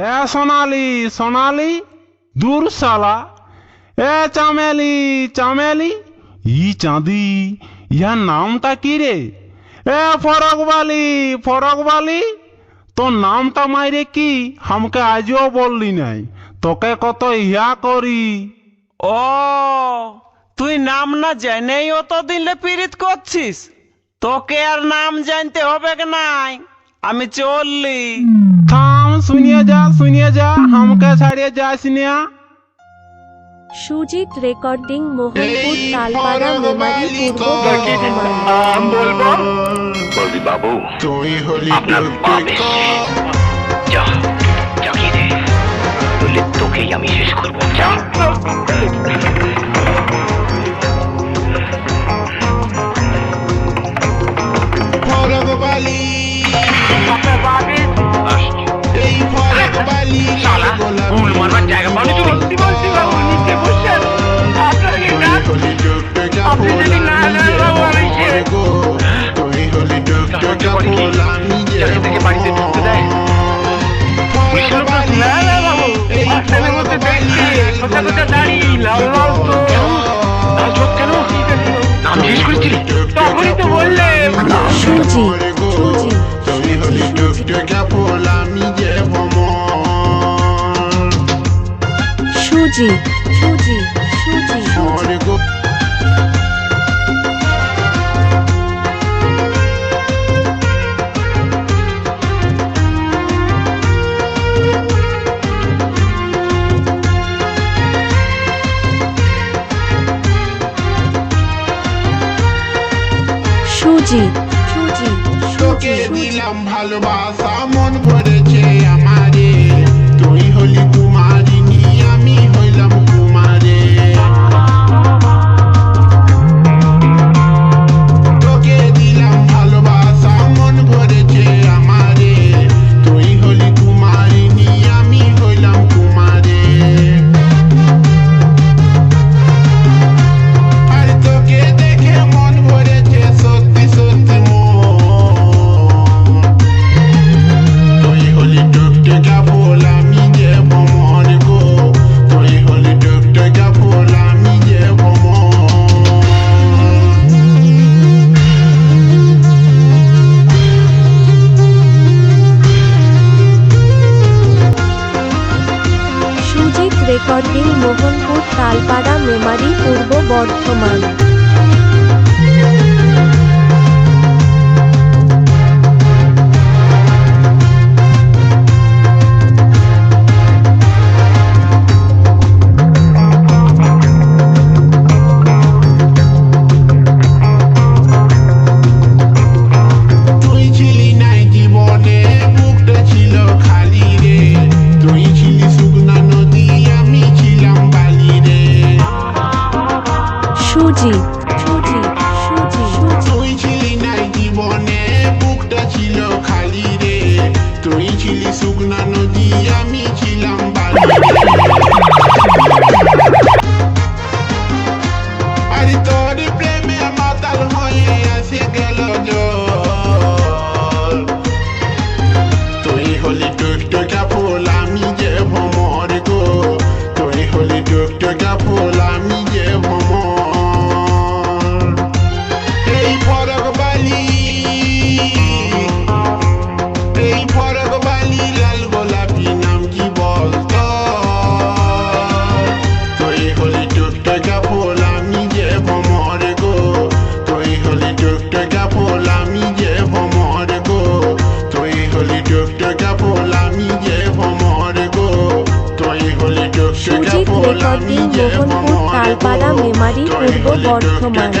এ সোনালি সোনালি দূর শালা। এ চামেলি চামেলি ই চাঁদি ইহার নামটা কি রে? এ ফরকবালি ফরকবালি তোর নামটা মাইরে কি? আমাকে আজও বললি নাই। তোকে কত ইয়া করি। ও তুই নাম না জেনেই অত দিলে পীড়িত করছিস। তোকে আর নাম জানতে হবে নাই। আমি চললি। থাম। শুনিয়ে যা শুনিয়ে যা আমাকে ছাড়িয়ে যাস না সুজিত রেকর্ডিং মোহনপুর তালপাড়া মেমারি পূর্ব বর্ধমান। বলব? বলবি বাবু। তুই হলি আপনার বাপ যা দে আমি শেষ করব। যা। সুজি সুজি তুমি হলি টুকটুকা ফুল আমি যে ভ্রমর সুজি সুজি সুজি সুজি মরে গো সুজি সুজি তোকে দিলাম ভালোবাসা? মন করেছে আমারে। তুই হলি তালপাড়া মেমারি পূর্ব বর্ধমান। সুজি নাই জীবনে বুকটা ছিল খালি রে। তুই ছিলি শুকনা নদী আমি ছিলাম সুজিত রেকর্ডিং মোহনপুর তালপাড়া মেমারি পূর্ব বর্ধমান।